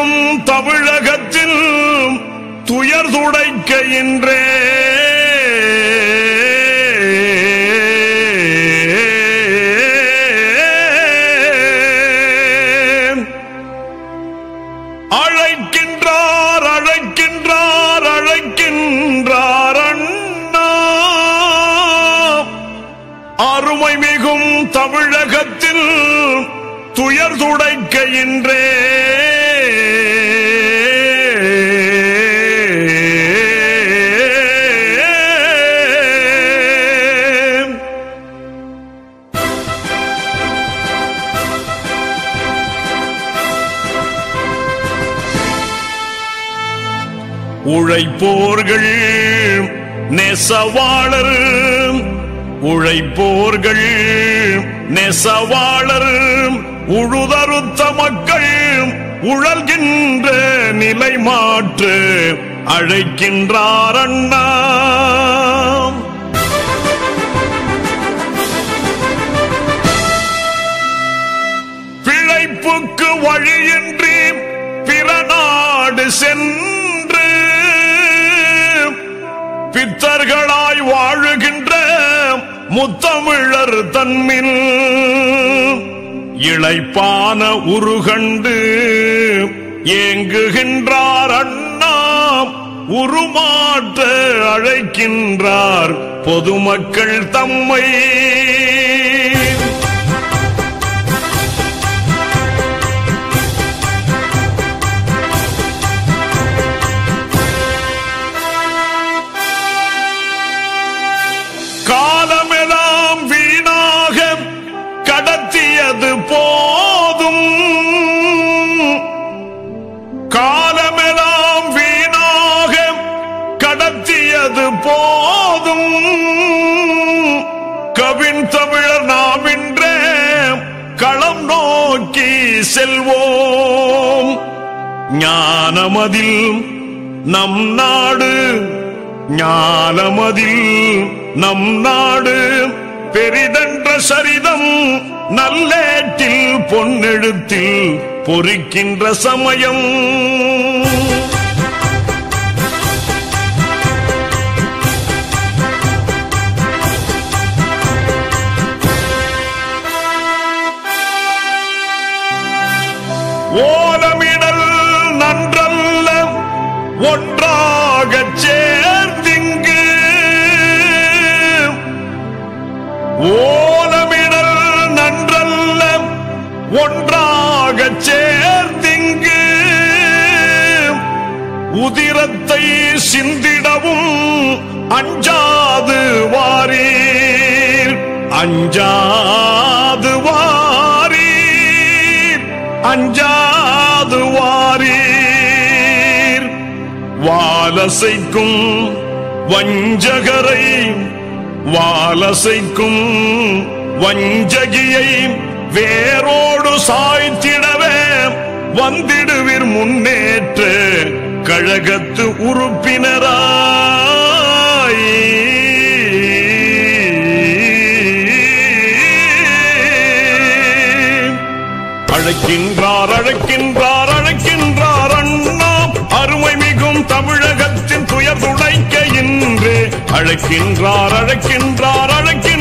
அருமை தமிழகத்தில் துயர் துடைக்க இன்றே. அழைக்கின்றார் அழைக்கின்றார் அழைக்கின்றார் அண்ணா. அருமை மிகும் தமிழகத்தில் துயர் துடைக்க இன்றே. உழைப்போர்கள் நெசவாளர். உழைப்போர்கள் நெசவாளர். உழுதறுத்த மக்கள். உழல்கின்ற நிலை மாற்று அழைக்கின்றார் அண்ணா பிழைப்புக்கு வழியின்றி பிற நாடு சென்று பித்தர்களாய் வாழுகின்ற முத்தமிழர் தன்மில் இளைப்பான உருகண்டு ஏங்குகின்றார் அண்ணா. உருமாற்ற அழைக்கின்றார். பொதுமக்கள் தம்மை களம் நோக்கி செல்வோம். ஞானமதில் நம் நாடு ஞானமதில் நம் நாடு. பெரிதென்ற சரிதம் நல்லேட்டில் பொன்னெழுத்தில் பொறிக்கின்ற சமயம். ஓலமிடல் நன்றல்ல ஒன்றாக சேர்ந்திங்கு. ஓலமிடல் நன்றல்ல ஒன்றாக சேர்ந்திங்கு. உதிரத்தை சிந்திடவும் அஞ்சாது வாரீர். அஞ்சாது வாரீர் அஞ்சாது வாரீர் வாலசைக்கும் வஞ்சகரை வாலசைக்கும் வஞ்சகியை வேரோடு சாய்த்திடவே வந்திடுவீர் முன்னேற்று கழகத்து உறுப்பினராய். அழைக்கின்றார் அழைக்கின்றார் அழைக்கின்றார் அண்ணா. அருமை மிகும் தமிழகத்தின் துயர் துடைக்க இன்று. அழைக்கின்றார் அழைக்கின்றார் அழைக்கின்றார்